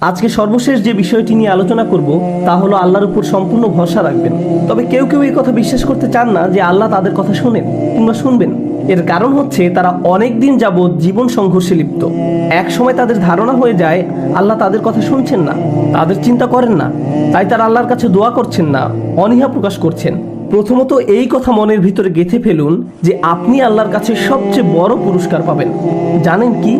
আজকে সর্বশেষ যে বিষয়টি নিয়ে আলোচনা করব, তা হলো আল্লাহর উপর সম্পূর্ণ ভরসা রাখবেন। তবে কেউ কেউ এই কথা বিশ্বাস করতে চান না যে আল্লাহ তাদের কথা শোনেন কিংবা শুনবেন। এর কারণ হচ্ছে তারা অনেক দিন যাবৎ জীবন সংঘর্ষে লিপ্ত। এক সময় তাদের ধারণা হয়ে যায়, আল্লাহ তাদের কথা শুনছেন না, তাদের চিন্তা করেন না, তাই তারা আল্লাহর কাছে দোয়া করছেন না, অনীহা প্রকাশ করছেন। প্রথমত এই কথা মনের ভিতরে গেঁথে ফেলুন যে আপনি আল্লাহর কাছে সবচেয়ে বড় পুরস্কার পাবেন। জানেন কি?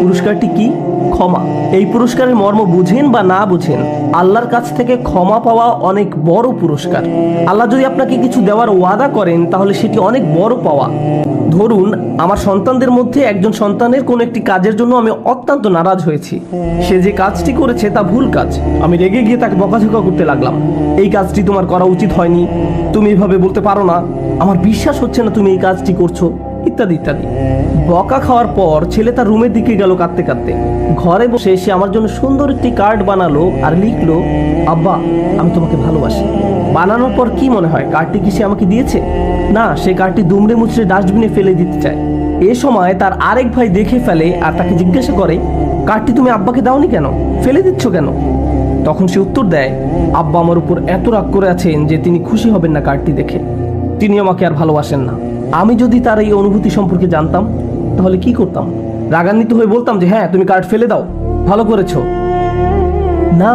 পুরস্কারটি কি? ক্ষমা। এই পুরস্কারের মর্ম বুঝেন বা না বুঝেন, আল্লাহর কাছ থেকে ক্ষমা পাওয়া অনেক বড় পুরস্কার। আল্লাহ যদি আপনাকে কিছু দেওয়ার ওয়াদা করেন, তাহলে সেটি অনেক বড় পাওয়া। ধরুন, আমার সন্তানদের মধ্যে একজন সন্তানের কোনো একটি কাজের জন্য আমি অত্যন্ত নারাজ হয়েছি। সে যে কাজটি করেছে তা ভুল কাজ। আমি রেগে গিয়ে তাকে বকাঝকা করতে লাগলাম। এই কাজটি তোমার করা উচিত হয়নি। তুমি এভাবে বলতে পারো না। আমার বিশ্বাস হচ্ছে না তুমি এই কাজটি করছ। ইত্যাদি ইত্যাদি। বকা খাওয়ার পর ছেলে তার রুমের দিকে গেল কাঁদতে কাঁদতে। ঘরে বসে সে আমার জন্য সুন্দর একটি কার্ড বানালো আর লিখলো, আব্বা, আমি তোমাকে ভালোবাসি। বানানোর পর কি মনে হয়, কার্ডটি কি সে আমাকে দিয়েছে? না, সে কার্ডটি দুমড়ে মুচড়ে ডাস্টবিনে ফেলে দিতে চায়। এ সময় তার আরেক ভাই দেখে ফেলে আর তাকে জিজ্ঞাসা করে, কার্ডটি তুমি আব্বাকে দাওনি কেন? ফেলে দিচ্ছ কেন? তখন সে উত্তর দেয়, আব্বা আমার উপর এত রাগ করে আছেন যে তিনি খুশি হবেন না কার্ডটি দেখে। তিনি আমাকে আর ভালোবাসেন না। আমি যদি তার এই অনুভূতি সম্পর্কে জানতাম, তাহলে কি করতাম? রাগান্বিত হয়ে বলতাম যে হ্যাঁ তুমি কার্ড ফেলে দাও। ভালো করেছ। না,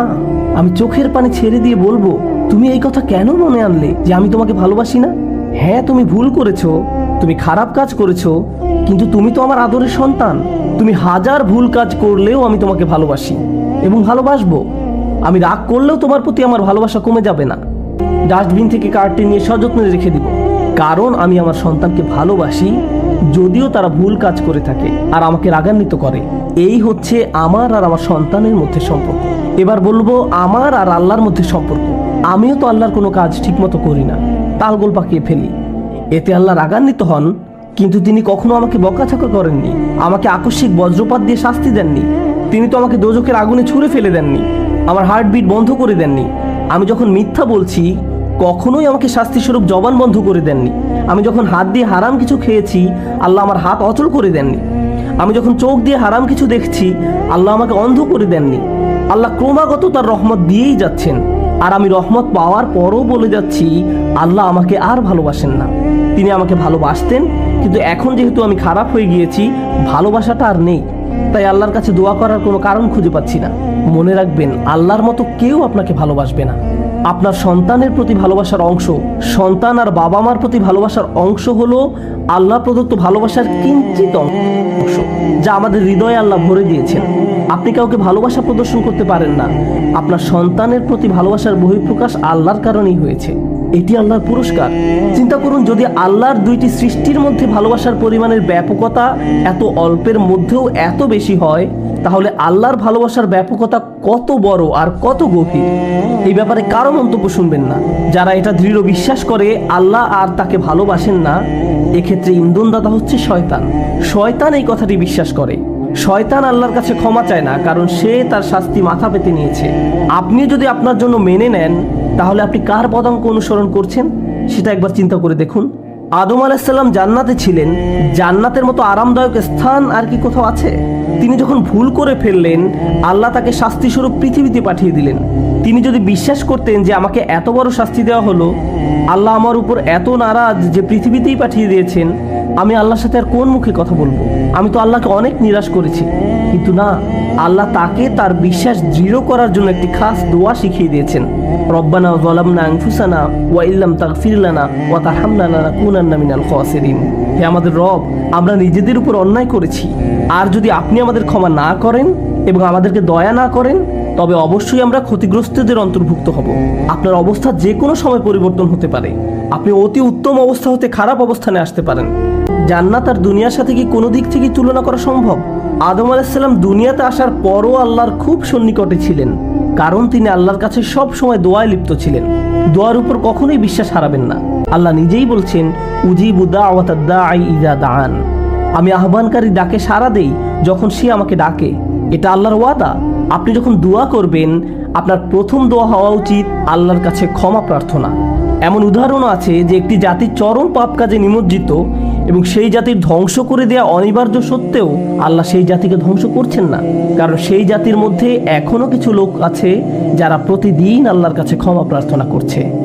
আমি চোখের পানি ছেড়ে দিয়ে বলব, তুমি এই কথা কেন মনে আনলে যে আমি তোমাকে ভালোবাসি না? হ্যাঁ তুমি ভুল করেছ, তুমি খারাপ কাজ করেছ, কিন্তু তুমি তো আমার আদরের সন্তান। তুমি হাজার ভুল কাজ করলেও আমি তোমাকে ভালোবাসি এবং ভালোবাসবো। আমি রাগ করলেও তোমার প্রতি আমার ভালোবাসা কমে যাবে না। ডাস্টবিন থেকে কার্ডটি নিয়ে সযত্নে রেখে দিব। কারণ আমি আমার সন্তানকে ভালোবাসি, যদিও তারা ভুল কাজ করে থাকে আর আমাকে রাগান্বিত করে। এই হচ্ছে আমার আর আমার সন্তানের মধ্যে সম্পর্ক। এবার বলব, আমার আর আল্লাহর মধ্যে সম্পর্ক। আমিও তো আল্লাহর কোনো কাজ ঠিকমতো করি না। তালগোল পাকিয়ে ফেলি। এতে আল্লাহ রাগান্বিত হন, কিন্তু তিনি কখনো আমাকে বকাঝকা করেননি। আমাকে আকস্মিক বজ্রপাত দিয়ে শাস্তি দেননি। তিনি তো আমাকে দোজকের আগুনে ছুঁড়ে ফেলে দেননি। আমার হার্টবিট বন্ধ করে দেননি। আমি যখন মিথ্যা বলছি, কখনোই আমাকে শাস্তিস্বরূপ জবান বন্ধ করে দেননি। আমি যখন হাত দিয়ে হারাম কিছু খেয়েছি, আল্লাহ আমার হাত অচল করে দেননি। আমি যখন চোখ দিয়ে হারাম কিছু দেখছি, আল্লাহ আমাকে অন্ধ করে দেননি। আল্লাহ ক্রমাগত তার রহমত দিয়েই যাচ্ছেন। আর আমি রহমত পাওয়ার পরও বলে যাচ্ছি, আল্লাহ আমাকে আর ভালোবাসেন না। তিনি আমাকে ভালোবাসতেন, কিন্তু এখন যেহেতু আমি খারাপ হয়ে গিয়েছি, ভালোবাসাটা আর নেই। তাই আল্লাহর কাছে দোয়া করার কোনো কারণ খুঁজে পাচ্ছি না। মনে রাখবেন, আল্লাহর মতো কেউ আপনাকে ভালোবাসবে না। আপনার সন্তানের প্রতি ভালোবাসার অংশ, সন্তান আর বাবা মার প্রতি ভালোবাসার অংশ হলো আল্লাহ প্রদত্ত ভালোবাসার কিঞ্চিত অংশ, যা আমাদের হৃদয়ে আল্লাহ ভরে দিয়েছেন। আপনি কাউকে ভালোবাসা প্রদর্শন করতে পারেন না। আপনার সন্তানের প্রতি ভালোবাসার বহিঃপ্রকাশ আল্লাহর কারণেই হয়েছে। এটি আল্লাহর পুরস্কার। চিন্তা করুন, যদি আল্লাহর দুইটি সৃষ্টির মধ্যে ভালোবাসার পরিমাণের ব্যাপকতা এত অল্পের মধ্যেও এত বেশি হয়, তাহলে আল্লাহর ভালোবাসার ব্যাপকতা কত বড় আর কত গভীর? এই ব্যাপারে কারও মন্তব্য শুনবেন না। যারা এটা দৃঢ় বিশ্বাস করে আল্লাহ আর তাকে ভালোবাসেন না, এক্ষেত্রে ইন্ধনদাতা হচ্ছে শয়তান। শয়তান এই কথাটি বিশ্বাস করে। শয়তান আল্লাহর কাছে ক্ষমা চায় না, কারণ সে তার শাস্তি মাথা পেতে নিয়েছে। আপনি যদি আপনার জন্য মেনে নেন, তাহলে আপনি কার পদাঙ্ক অনুসরণ করছেন? সেটা একবার চিন্তা করে দেখুন। আদম আলাহিসাল্লাম জান্নাতে ছিলেন। জান্নাতের মতো আরামদায়ক স্থান আর কি কোথাও আছে? তিনি যখন ভুল করে ফেললেন, আল্লাহ তাকে শাস্তিস্বরূপ পৃথিবীতে পাঠিয়ে দিলেন। তিনি যদি বিশ্বাস করতেন যে আমাকে এত বড় শাস্তি দেওয়া হলো, আল্লাহ আমার উপর এত নারাজ যে পৃথিবীতেই পাঠিয়ে দিয়েছেন আমি আল্লাহর সাথে আর কোন মুখে কথা বলব? আমি তো আল্লাহকে অনেক নিরাশ করেছি। কিন্তু না, আল্লাহ তাকে তার বিশ্বাস দৃঢ় করার জন্য একটি খাস দোয়া শিখিয়ে দিয়েছেন। রব্বানা যালামনা আনফুসানা ওয়া ইল্লাম তাগফির লানা ওয়া তারহামনা লানাকুনান্না মিনাল খাসিরিন। হে আমাদের রব, আমরা নিজেদের উপর অন্যায় করেছি। আর যদি আপনি আমাদের ক্ষমা না করেন এবং আমাদেরকে দয়া না করেন, তবে অবশ্যই আমরা ক্ষতিগ্রস্তদের অন্তর্ভুক্ত হব। আপনার অবস্থা যে কোনো সময় পরিবর্তন হতে পারে। আপনি অতি উত্তম অবস্থা হতে খারাপ অবস্থানে আসতে পারেন। জান্নাত আর দুনিয়ার সাথে কি কোনো দিক থেকে তুলনা করা সম্ভব? আদম আলাইসাল্লাম দুনিয়াতে আসার পরও আল্লাহর খুব সন্নিকটে ছিলেন, কারণ তিনি আল্লাহর কাছে সব সময় দোয়ায় লিপ্ত ছিলেন। দোয়ার উপর কখনোই বিশ্বাস হারাবেন না। আল্লাহ নিজেই বলছেন দান আমি আহ্বানকারী ডাকে সাড়া দেই যখন সে আমাকে ডাকে। এটা আল্লাহর ওয়াদা। আপনি যখন দোয়া করবেন, আপনার প্রথম দোয়া হওয়া উচিত আল্লাহর কাছে ক্ষমা প্রার্থনা। এমন উদাহরণও আছে যে একটি জাতি চরম পাপ কাজে নিমজ্জিত এবং সেই জাতির ধ্বংস করে দেয়া অনিবার্য সত্ত্বেও আল্লাহ সেই জাতিকে ধ্বংস করছেন না। কারণ সেই জাতির মধ্যে এখনও কিছু লোক আছে যারা প্রতিদিন আল্লাহর কাছে ক্ষমা প্রার্থনা করছে।